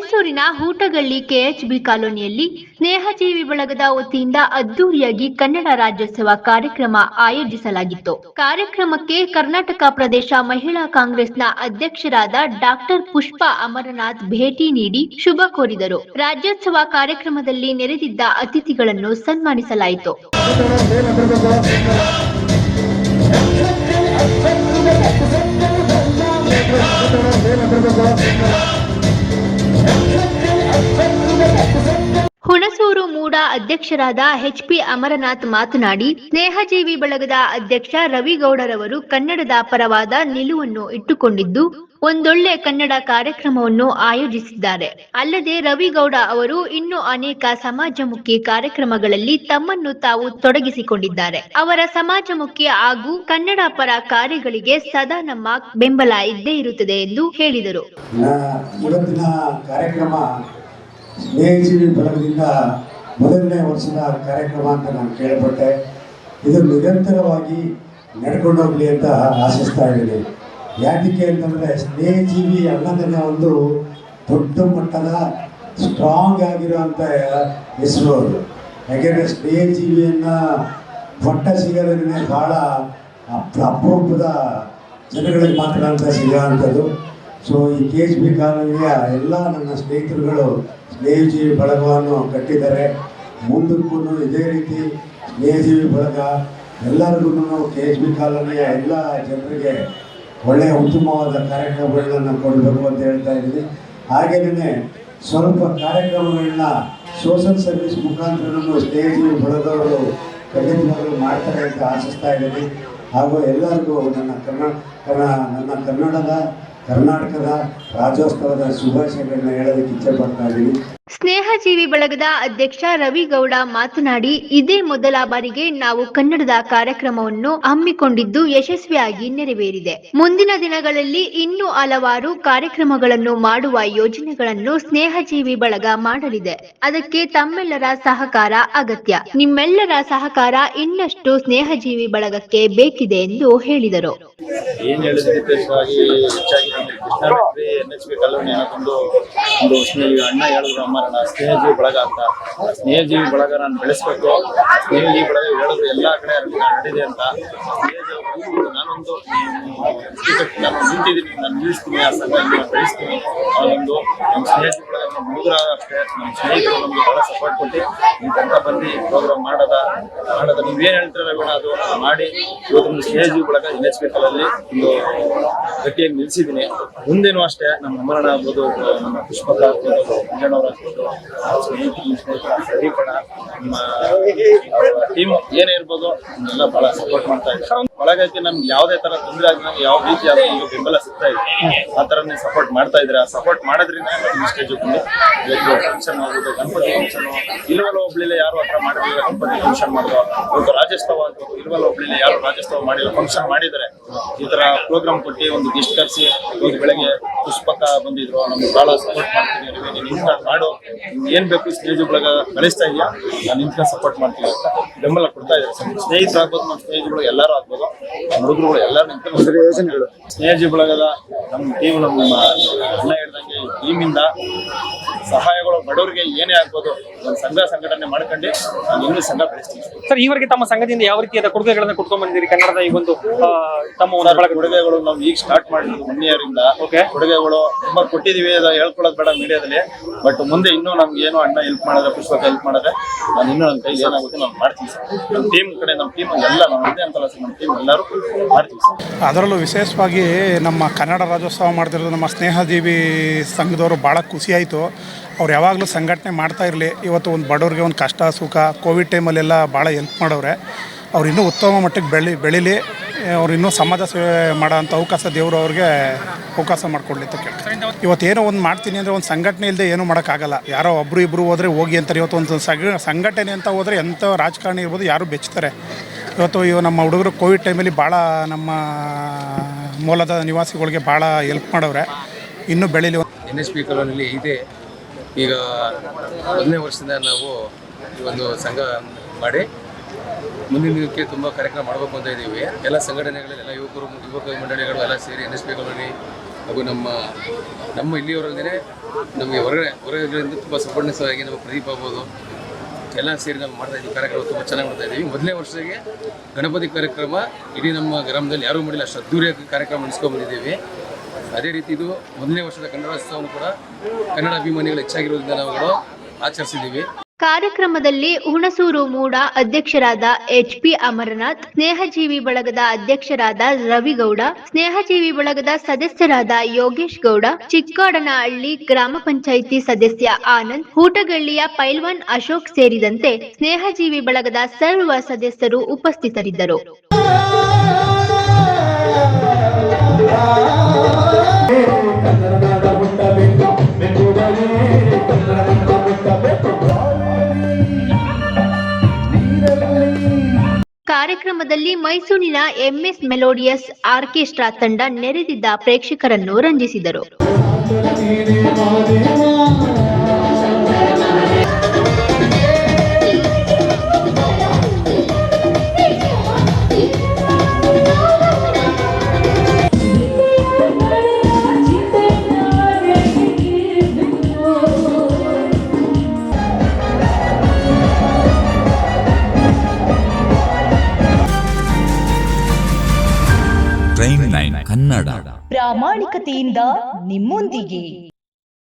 ಮೈಸೂರಿನ ಹೂಟಗಳ್ಳಿ ಕೆಎಚ್ಬಿ ಕಾಲೋನಿಯಲ್ಲಿ ಸ್ನೇಹಜೀವಿ ಬಳಗದ ವತಿಯಿಂದ ಅದ್ದೂರಿಯಾಗಿ ಕನ್ನಡ ರಾಜ್ಯೋತ್ಸವ ಕಾರ್ಯಕ್ರಮ ಆಯೋಜಿಸಲಾಗಿತ್ತು. ಕಾರ್ಯಕ್ರಮಕ್ಕೆ ಕರ್ನಾಟಕ ಪ್ರದೇಶ ಮಹಿಳಾ ಕಾಂಗ್ರೆಸ್ನ ಅಧ್ಯಕ್ಷರಾದ ಡಾಕ್ಟರ್ ಪುಷ್ಪ ಅಮರನಾಥ್ ಭೇಟಿ ನೀಡಿ ಶುಭ ಕೋರಿದರು. ರಾಜ್ಯೋತ್ಸವ ಕಾರ್ಯಕ್ರಮದಲ್ಲಿ ನೆರೆದಿದ್ದ ಅತಿಥಿಗಳನ್ನು ಸನ್ಮಾನಿಸಲಾಯಿತು. ಮೂಡ ಅಧ್ಯಕ್ಷರಾದ ಎಚ್ಪಿ ಅಮರನಾಥ್ ಮಾತನಾಡಿ, ಸ್ನೇಹಜೀವಿ ಬಳಗದ ಅಧ್ಯಕ್ಷ ರವಿಗೌಡರವರು ಕನ್ನಡದ ಪರವಾದ ನಿಲುವನ್ನು ಇಟ್ಟುಕೊಂಡಿದ್ದು, ಒಂದೊಳ್ಳೆ ಕನ್ನಡ ಕಾರ್ಯಕ್ರಮವನ್ನು ಆಯೋಜಿಸಿದ್ದಾರೆ. ಅಲ್ಲದೆ ರವಿಗೌಡ ಅವರು ಇನ್ನೂ ಅನೇಕ ಸಮಾಜಮುಖಿ ಕಾರ್ಯಕ್ರಮಗಳಲ್ಲಿ ತಮ್ಮನ್ನು ತಾವು ತೊಡಗಿಸಿಕೊಂಡಿದ್ದಾರೆ. ಅವರ ಸಮಾಜಮುಖಿ ಹಾಗೂ ಕನ್ನಡ ಪರ ಕಾರ್ಯಗಳಿಗೆ ಸದಾ ನಮ್ಮ ಬೆಂಬಲ ಇದ್ದೇ ಇರುತ್ತದೆ ಎಂದು ಹೇಳಿದರು. ಮೊದಲನೇ ವರ್ಷದ ಕಾರ್ಯಕ್ರಮ ಅಂತ ನಾನು ಕೇಳ್ಪಟ್ಟೆ. ಇದು ನಿರಂತರವಾಗಿ ನಡ್ಕೊಂಡು ಹೋಗಲಿ ಅಂತ ಆಶಿಸ್ತಾ ಇದ್ದೀನಿ. ಯಾಕೆ ಅಂತಂದರೆ ಸ್ನೇಹಜೀವಿ ಅನ್ನೋದನ್ನ ಒಂದು ದೊಡ್ಡ ಮಟ್ಟದ ಸ್ಟ್ರಾಂಗ್ ಆಗಿರುವಂಥ ಹೆಸರು ಅದು ಯಾಕೆಂದರೆ ಸ್ನೇಹಜೀವಿಯನ್ನು ಪಟ್ಟ ಸಿಗೋದನ್ನೇ ಭಾಳ ಅಪ್- ಅಪರೂಪದ ಜನಗಳಿಗೆ ಮಾತ್ರ ಅಂತ ಸಿಗೋವಂಥದ್ದು. ಸೊ ಈ ಕೆ ಎಚ್ ಬಿ ಕಾಲೋನಿಯ ಎಲ್ಲ ನನ್ನ ಸ್ನೇಹಿತರುಗಳು ಸ್ನೇಹಜೀವಿ ಬಳಗವನ್ನು ಕಟ್ಟಿದ್ದಾರೆ. ಮುಂದಕ್ಕೂ ಇದೇ ರೀತಿ ಸ್ನೇಹಜೀವಿ ಬಳಗ ಎಲ್ಲರಿಗೂ ಕೆ ಎಸ್ ಬಿ ಕಾಲೋನಿಯ ಎಲ್ಲ ಜನರಿಗೆ ಒಳ್ಳೆಯ ಉತ್ತಮವಾದ ಕಾರ್ಯಕ್ರಮಗಳನ್ನ ಕೊಡಬೇಕು ಅಂತ ಹೇಳ್ತಾ ಇದ್ದೀನಿ. ಹಾಗೇನೆ ಸ್ವಲ್ಪ ಕಾರ್ಯಕ್ರಮಗಳನ್ನ ಸೋಷಲ್ ಸರ್ವಿಸ್ ಮುಖಾಂತರನೂ ಸ್ನೇಹಜೀವಿ ಬಳಗವರು ಖಂಡಿತವಾಗ್ಲೂ ಮಾಡ್ತಾರೆ ಅಂತ ಆಶಿಸ್ತಾ ಇದ್ದೀನಿ. ಹಾಗೂ ಎಲ್ಲರಿಗೂ ನನ್ನ ಕರ್ನಾಟಕ ನನ್ನ ಕನ್ನಡದ, ಕರ್ನಾಟಕದ ರಾಜ್ಯೋತ್ಸವದ ಶುಭಾಶಯಗಳನ್ನ ಹೇಳೋದಕ್ಕೆ ಇಚ್ಛೆ ಪಡ್ತಾ ಇದ್ದೀನಿ. ಸ್ನೇಹಜೀವಿ ಬಳಗದ ಅಧ್ಯಕ್ಷ ರವಿಗೌಡ ಮಾತನಾಡಿ, ಇದೇ ಮೊದಲ ಬಾರಿಗೆ ನಾವು ಕನ್ನಡದ ಕಾರ್ಯಕ್ರಮವನ್ನು ಹಮ್ಮಿಕೊಂಡಿದ್ದು ಯಶಸ್ವಿಯಾಗಿ ನೆರವೇರಿದೆ. ಮುಂದಿನ ದಿನಗಳಲ್ಲಿ ಇನ್ನೂ ಹಲವಾರು ಕಾರ್ಯಕ್ರಮಗಳನ್ನು ಮಾಡುವ ಯೋಜನೆಗಳನ್ನು ಸ್ನೇಹಜೀವಿ ಬಳಗ ಮಾಡಲಿದೆ. ಅದಕ್ಕೆ ತಮ್ಮೆಲ್ಲರ ಸಹಕಾರ ಅಗತ್ಯ. ನಿಮ್ಮೆಲ್ಲರ ಸಹಕಾರ ಇನ್ನಷ್ಟು ಸ್ನೇಹಜೀವಿ ಬಳಗಕ್ಕೆ ಬೇಕಿದೆ ಎಂದು ಹೇಳಿದರು. ಏನ್ ಹೇಳಿದ್ರೆ ಒಂದು ಸ್ನೇಹ ಜೀವಿ ಬಳಗ ಅಂತ. ಸ್ನೇಹ ಸ್ನೇಹಜೀವಿ ಬಳಗ ನಾನು ಬೆಳೆಸ್ಬೇಕು. ಸ್ನೇಹಜೀವಿ ಬಳಗ ಹೇಳೋದು ಎಲ್ಲ ಕಡೆ ನಡೆದಿದೆ ಅಂತ. ನಾನೊಂದು ನಾನು ನಿಂತಿದ್ದೀನಿ ನಾನು ನಿಲ್ಲಿಸ್ತೀನಿ, ಆ ಸಂಘ ಬೆಳೆಸ್ತೀನಿ. ಅವನೊಂದು ನಮ್ಮ ಸ್ನೇಹಜೀವಿ ಬಳಗ ನಮ್ಮ ನಮ್ಮ ಸ್ನೇಹಿತರು ನಮಗೆ ಬಹಳ ಸಪೋರ್ಟ್ ಕೊಟ್ಟು ಈ ಬಂದು ಪ್ರೋಗ್ರಾಮ್ ಮಾಡದ ಮಾಡದ. ನೀವೇನು ಹೇಳ್ತೀರಲ್ಲ ಬೇಡ ಅದು ಮಾಡಿ. ಇವತ್ತೊಂದು ಸ್ಟೇಜ್ ಬಳಗ ಎನ್ ಎಚ್ ಪಿ ಒಂದು ಗಟ್ಟಿಯಾಗಿ ನಿಲ್ಲಿಸಿದ್ದೀನಿ ಮುಂದೇನು ಅಷ್ಟೇ, ನಮ್ಮ ಅಮರಣ ಆಗ್ಬೋದು, ನಮ್ಮ ಪುಷ್ಪಕ ಆಗ್ಬೋದು ಮಂಜಣ್ಣವ್ರ ಆಗ್ಬೋದು ಸ್ನೇಹಿತರು ಸರೀಕಣ ನಮ್ಮ ಟೀಮ್ ಏನೇ ಇರ್ಬೋದು ಎಲ್ಲ ಬಹಳ ಸಪೋರ್ಟ್ ಮಾಡ್ತಾ ಇದ್ದಾರೆ. ಒಳಗೈತಿ ನಮ್ಗೆ ಯಾವುದೇ ತರ ತೊಂದರೆ ಆಗಿಲ್ಲ ಯಾವ ರೀತಿ ಬೆಂಬಲ ಸಿಗ್ತಾ ಇದೆ ಆ ತರನೇ ಸಪೋರ್ಟ್ ಮಾಡ್ತಾ ಇದ್ರೆ ಆ ಸಪೋರ್ಟ್ ಮಾಡೋದ್ರಿಂದ ಸ್ಟೇಜ್ ಬಂದು? ಇವತ್ತು ಫಂಕ್ಷನ್ ಆಗ್ಬೋದು ಗಣಪತಿ ಫಂಕ್ಷನ್ ಇಲ್ವಲ್ಲ ಒಬ್ಳಿಲ್ಲ ಯಾರು ಹತ್ರ ಮಾಡಿರಲಿಲ್ಲ ಗಣಪತಿ ಫಂಕ್ಷನ್ ಮಾಡಿದ್ರು ಇವತ್ತು ರಾಜ್ಯೋತ್ಸವ ಅಂತ ಇಲ್ವಲ್ಲ ಒಬ್ಳಿಲ್ಲ ಯಾರು ರಾಜ್ಯೋತ್ಸವ ಮಾಡಿಲ್ಲ ಫಂಕ್ಷನ್ ಮಾಡಿದರೆ ಈ ತರ ಪ್ರೋಗ್ರಾಮ್ ಕೊಟ್ಟು ಒಂದು ಗಿಫ್ಟ್ ಕರೆಸಿ ಇವತ್ತು ಬೆಳಗ್ಗೆ ಪುಷ್ಪಕ ಬಂದಿದ್ರು ನಮ್ಗೆ ಬಹಳ ಸಪೋರ್ಟ್ ಮಾಡ್ತೀನಿ ರವಿ, ನೀನ್ ನಿಂತ್ಕೊಂಡು ಮಾಡು ಏನ್ ಬೇಕು ಸ್ಟೇಜ್ ಒಳಗ ಕಳಿಸ್ತಾ ಇದೆಯಾ? ನಾನು ನಿಂತ ಸಪೋರ್ಟ್ ಮಾಡ್ತೀನಿ ಅಂತ ಬೆಂಬಲ ಕೊಡ್ತಾ ಇದ್ದಾರೆ ಸ್ನೇಹಿತರು ಆಗ್ಬೋದು ನಮ್ಮ ಸ್ನೇಹಿತರು ಎಲ್ಲರೂ ಆಗ್ಬೋದು ಹುಡುಗರುಗಳು ಎಲ್ಲರೂ ನಿಂತ್ಕೊಂಡು ಯೋಜನೆಗಳು. ಸ್ನೇಹಜಿ ಬಳಗದ ನಮ್ಮ ಟೀಮ್ ನಮ್ಮ ಅಣ್ಣ ಹೇಳ್ದಂಗೆ ಟೀಮಿಂದ ಸಹಾಯಗಳು ಬಡವರಿಗೆ ಏನೇ ಆಗ್ಬೋದು ಒಂದು ಸಂಘ ಸಂಘಟನೆ ಮಾಡ್ಕೊಂಡು ನಾನು ಇನ್ನೂ ಸಂಘ ಬೆಳೆಸ್ತೀನಿ. ಸರ್ ಈವರೆಗೆ ತಮ್ಮ ಸಂಘದಿಂದ ಯಾವ ರೀತಿಯಾದ ಕೊಡುಗೆಗಳನ್ನ ಕೊಡ್ಕೊಂಡ್ ಬಂದಿರಿ ಕನ್ನಡದ ಈ ಒಂದು ತಮ್ಮ ಕೊಡುಗೆಗಳು ನಾವು ಈಗ ಸ್ಟಾರ್ಟ್ ಮಾಡಿದ್ವಿ ಒನ್ ಇಯರ್ ಇಂದ. ಕೊಡುಗೆಗಳು ತುಂಬಾ ಕೊಟ್ಟಿದೀವಿ ಅದ ಹೇಳ್ಕೊಳ್ಳೋದು ಬೇಡ ಮೀಡಿಯಾದಲ್ಲಿ. ಬಟ್ ಮುಂದೆ ಇನ್ನೂ ನಮ್ಗೆ ಏನು ಅಣ್ಣ ಹೆಲ್ಪ್ ಮಾಡಿದ್ರೆ ಪುಸ್ತಕ ಹೆಲ್ಪ್ ಮಾಡಿದ್ರೆ ನಾನು ಇನ್ನೂ ನನ್ನ ಕೈಲಿ ಏನಾಗುತ್ತೆ ನಾನು ಮಾಡ್ತೀನಿ ಸರ್. ನಮ್ಮ ಟೀಮ್ ಕಡೆ ನಮ್ಮ ಟೀಮ್ ಎಲ್ಲ ನಾವು ಇದೇ ಅಂತಲ್ಲ ಸರ್ ನಮ್ಮ ಟೀಮ್ ಎಲ್ಲರೂ ಮಾಡ್ತೀವಿ ಸರ್. ಅದರಲ್ಲೂ ವಿಶೇಷವಾಗಿ ನಮ್ಮ ಕನ್ನಡ ರಾಜ್ಯೋತ್ಸವ ಮಾಡ್ತಿರೋದು ನಮ್ಮ ಸ್ನೇಹಜೀವಿ ಸಂಘದವರು ಭಾಳ ಖುಷಿಯಾಯಿತು ಅವ್ರು ಯಾವಾಗಲೂ ಸಂಘಟನೆ ಮಾಡ್ತಾ ಇರಲಿ. ಇವತ್ತು ಒಂದು ಬಡವ್ರಿಗೆ ಒಂದು ಕಷ್ಟ, ಸುಖ, ಕೋವಿಡ್ ಟೈಮಲ್ಲೆಲ್ಲ ಭಾಳ ಹೆಲ್ಪ್ ಮಾಡವ್ರೆ. ಅವ್ರು ಇನ್ನೂ ಉತ್ತಮ ಮಟ್ಟಕ್ಕೆ ಬೆಳಿ, ಬೆಳೀಲಿ. ಅವ್ರು ಇನ್ನೂ ಸಮಾಜ ಸೇವೆ ಮಾಡೋಂಥ ಅವಕಾಶ ದೇವರು ಅವ್ರಿಗೆ ಅವಕಾಶ ಮಾಡಿಕೊಡ್ಲಿ ಅಂತ ಇವತ್ತು ಏನೋ ಒಂದು ಮಾಡ್ತೀನಿ ಅಂದರೆ ಒಂದು ಸಂಘಟನೆ ಇಲ್ಲದೆ ಏನೂ ಮಾಡೋಕ್ಕಾಗಲ್ಲ. ಯಾರೋ ಒಬ್ಬರು ಇಬ್ಬರು ಹೋದರೆ ಹೋಗಿ ಅಂತಾರೆ. ಇವತ್ತು ಒಂದು ಸಗ ಸಂಘಟನೆ ಅಂತ ಹೋದರೆ ಎಂಥ ರಾಜಕಾರಣಿ ಇರ್ಬೋದು ಯಾರು ಬೆಚ್ತಾರೆ. ಇವತ್ತು ಇವು ನಮ್ಮ ಹುಡುಗರು ಕೋವಿಡ್ ಟೈಮಲ್ಲಿ ಭಾಳ ನಮ್ಮ ಮೂಲದ ನಿವಾಸಿಗಳಿಗೆ ಭಾಳ ಹೆಲ್ಪ್ ಮಾಡವ್ರೆ. ಇನ್ನೂ ಬೆಳೀಲಿ. ಎನ್ ಎಸ್ ಪಿ ಇದೆ. ಈಗ ಒಂದನೇ ವರ್ಷದಿಂದ ನಾವು ಈ ಒಂದು ಸಂಘ ಮಾಡಿ ಮುಂದಿನ ದಿನಕ್ಕೆ ತುಂಬ ಕಾರ್ಯಕ್ರಮ ಮಾಡಬೇಕು ಅಂತ ಇದ್ದೀವಿ. ಎಲ್ಲ ಸಂಘಟನೆಗಳಲ್ಲಿ ಎಲ್ಲ ಯುವಕರು, ಯುವಕ ಮಂಡಳಿಗಳು ಎಲ್ಲ ಸೇರಿ ಎನ್ ಎಸ್ ಪಿ ಹಾಗೂ ನಮ್ಮ ನಮ್ಮ ಇಲ್ಲಿಯವರಲ್ಲದೆ ನಮಗೆ ಹೊರಗಡೆ, ಹೊರಗಡೆಯಿಂದ ತುಂಬ ಸಬರ್ಣಸವಾಗಿ ನಮ್ಮ ಪ್ರದೀಪ್ ಆಗ್ಬೋದು. ಎಲ್ಲ ಸೇರಿ ನಾವು ಮಾಡ್ತಾ ಇದ್ದೀವಿ. ಕಾರ್ಯಕ್ರಮ ತುಂಬ ಚೆನ್ನಾಗಿ ಮಾಡ್ತಾ ಇದ್ದೀವಿ. ಮೊದಲನೇ ವರ್ಷಕ್ಕೆ ಗಣಪತಿ ಕಾರ್ಯಕ್ರಮ ಇಡೀ ನಮ್ಮ ಗ್ರಾಮದಲ್ಲಿ ಯಾರೂ ಮಾಡಿಲ್ಲ. ಅಷ್ಟು ಅದ್ದೂರಿಯಾಗಿ ಕಾರ್ಯಕ್ರಮ ನಡೆಸ್ಕೊಂಡು ಬಂದಿದ್ದೀವಿ ಅದೇ ರೀತಿ ಇದು ಒಂದನೇ ವರ್ಷದ ಕನ್ನಡೋತ್ಸವವನ್ನು ಕೂಡ ಕನ್ನಡ ಅಭಿಮಾನಿಗಳು ಹೆಚ್ಚಾಗಿರೋದ್ರಿಂದ ನಾವುಗಳು ಆಚರಿಸಿದ್ದೀವಿ. ಕಾರ್ಯಕ್ರಮದಲ್ಲಿ ಹುಣಸೂರು ಮೂಡ ಅಧ್ಯಕ್ಷರಾದ ಎಚ್ ಪಿ ಅಮರನಾಥ್, ಸ್ನೇಹಜೀವಿ ಬಳಗದ ಅಧ್ಯಕ್ಷರಾದ ರವಿಗೌಡ, ಸ್ನೇಹಜೀವಿ ಬಳಗದ ಸದಸ್ಯರಾದ ಯೋಗೇಶ್ ಗೌಡ, ಚಿಕ್ಕಾಡನಹಳ್ಳಿ ಗ್ರಾಮ ಪಂಚಾಯಿತಿ ಸದಸ್ಯ ಆನಂದ್, ಹೂಟಗಳ್ಳಿಯ ಪೈಲ್ವಾನ್ ಅಶೋಕ್ ಸೇರಿದಂತೆ ಸ್ನೇಹಜೀವಿ ಬಳಗದ ಸರ್ವ ಸದಸ್ಯರು ಉಪಸ್ಥಿತರಿದ್ದರು. ಕಾರ್ಯಕ್ರಮದಲ್ಲಿ ಮೈಸೂರಿನ ಎಂಎಸ್ ಮೆಲೋಡಿಯಸ್ ಆರ್ಕೆಸ್ಟ್ರಾ ತಂಡ ನೆರೆದಿದ್ದ ಪ್ರೇಕ್ಷಕರನ್ನು ರಂಜಿಸಿದರು. ಕನ್ನಡ. ಪ್ರಾಮಾಣಿಕತೆಯಿಂದ ನಿಮ್ಮೊಂದಿಗೆ.